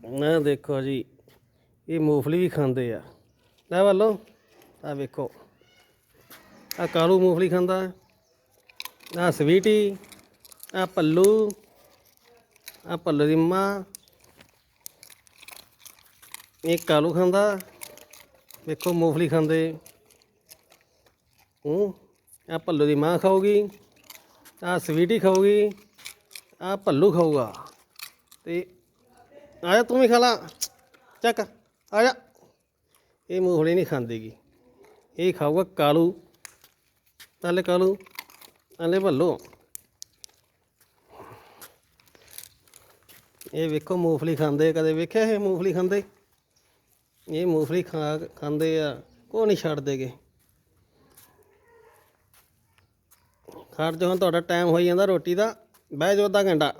ਨਾ ਦੇਖੋ ਜੀ, ਇਹ ਮੂੰਗਫਲੀ ਵੀ ਖਾਂਦੇ ਆ। ਲੈ ਵੱਲੋਂ ਆ ਵੇਖੋ। ਆ ਕਾਲੂ ਮੂੰਗਫਲੀ ਖਾਂਦਾ ਆ ਸਵੀਟੀ ਆ ਪੱਲੂ ਆ ਪੱਲੂ ਦੀ ਮਾਂ, ਇਹ ਕਾਲੂ ਖਾਂਦਾ ਵੇਖੋ ਮੂੰਗਫਲੀ ਖਾਂਦੇ। ਹੂੰ ਆ ਪੱਲੂ ਦੀ ਮਾਂ ਖਾਊਗੀ ਆ ਸਵੀਟੀ ਖਾਊਗੀ ਆ ਪੱਲੂ ਖਾਊਗਾ। ਤੇ ਆਇਆ, ਤੂੰ ਵੀ ਖਾ ਲਾ। ਚੱਕ, ਆ ਜਾ। ਇਹ ਮੂੰਗਫਲੀ ਨਹੀਂ ਖਾਂਦੀਗੀ ਇਹ ਖਾਊਗਾ ਕਾਲੂ। ਤਾਲੇ ਕਾਲੂ ਤਾਲੇ ਭੱਲੋ। ਇਹ ਵੇਖੋ ਮੂੰਗਫਲੀ ਖਾਂਦੇ ਕਦੇ ਵੇਖਿਆ ਇਹ ਮੂੰਗਫਲੀ ਖਾਂਦੇ? ਇਹ ਮੂੰਗਫਲੀ ਖਾ, ਖਾਂਦੇ ਆ ਕੋ ਨਹੀਂ ਛੱਡਦੇਗੇ ਖੜ ਜੋ ਹੁਣ ਤੁਹਾਡਾ ਟਾਈਮ ਹੋਈ ਜਾਂਦਾ ਰੋਟੀ ਦਾ। ਬਹਿ ਜਾਓ ਅੱਧਾ ਘੰਟਾ।